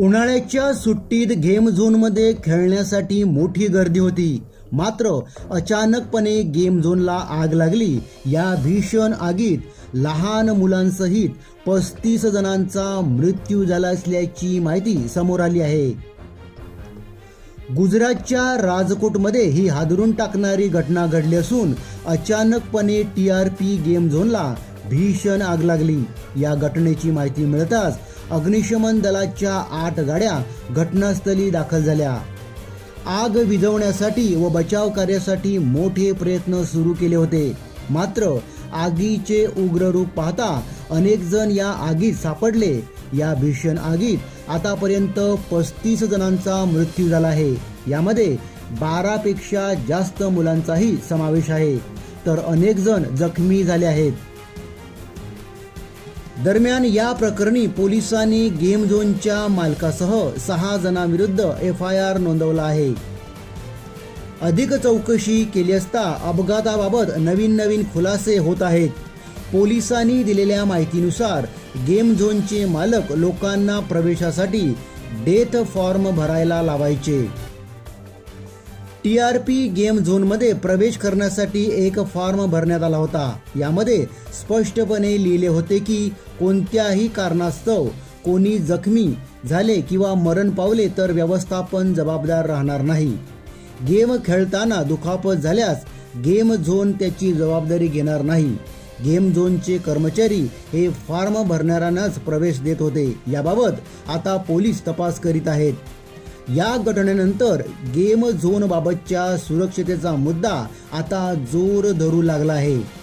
उन्हाळ्याच्या सुट्टीत गेम झोनमध्ये खेळण्यासाठी मोठी गर्दी होती. मात्र अचानकपणे गेम झोनला आग लागली. या भीषण आगीत लहान मुलांसहित पस्तीस जणांचा मृत्यू झाला असल्याची माहिती समोर आली आहे. गुजरातच्या राजकोटमध्ये ही हादरून टाकणारी घटना घडली असून अचानकपणे टी आर पी गेम झोनला भीषण आग लागली. या घटनेची माहिती मिळताच अग्निशमन दलाच्या आठ गाड्या घटनास्थळी दाखल झाल्या. आग विझवण्यासाठी व बचाव कार्यासाठी मोठे प्रयत्न सुरू केले होते. मात्र आगीचे उग्र रूप पाहता अनेक जण या आगीत सापडले. या भीषण आगीत आतापर्यंत पस्तीस जणांचा मृत्यू झाला आहे. यामध्ये बारापेक्षा जास्त मुलांचाही समावेश आहे. तर अनेक जण जखमी झाले आहेत. दरम्यान या प्रकरणी पोलिसांनी गेम झोनच्या मालकासह सहा जणांविरुद्ध एफ आय आर नोंदवला आहे. अधिक चौकशी केली असता अपघाताबाबत नवीन नवीन खुलासे होत आहेत. पोलिसांनी दिलेल्या माहितीनुसार गेम झोनचे मालक लोकांना प्रवेशासाठी डेथ फॉर्म भरायला लावायचे. टी आर पी गेम झोनमध्ये प्रवेश करण्यासाठी एक फॉर्म भरण्यात आला होता. यामध्ये स्पष्टपणे लिहिले होते की कोणत्याही कारणास्तव कोणी जखमी झाले किंवा मरण पावले तर व्यवस्थापन जबाबदार राहणार नाही. गेम खेळताना दुखापत झाल्यास गेम झोन त्याची जबाबदारी घेणार नाही. गेम झोनचे कर्मचारी हे फॉर्म भरणाऱ्यांनाच प्रवेश देत होते. याबाबत आता पोलीस तपास करीत आहेत. या घटनेनंतर गेम झोन बाबतच्या सुरक्षतेचा मुद्दा आता जोर धरू लागला आहे.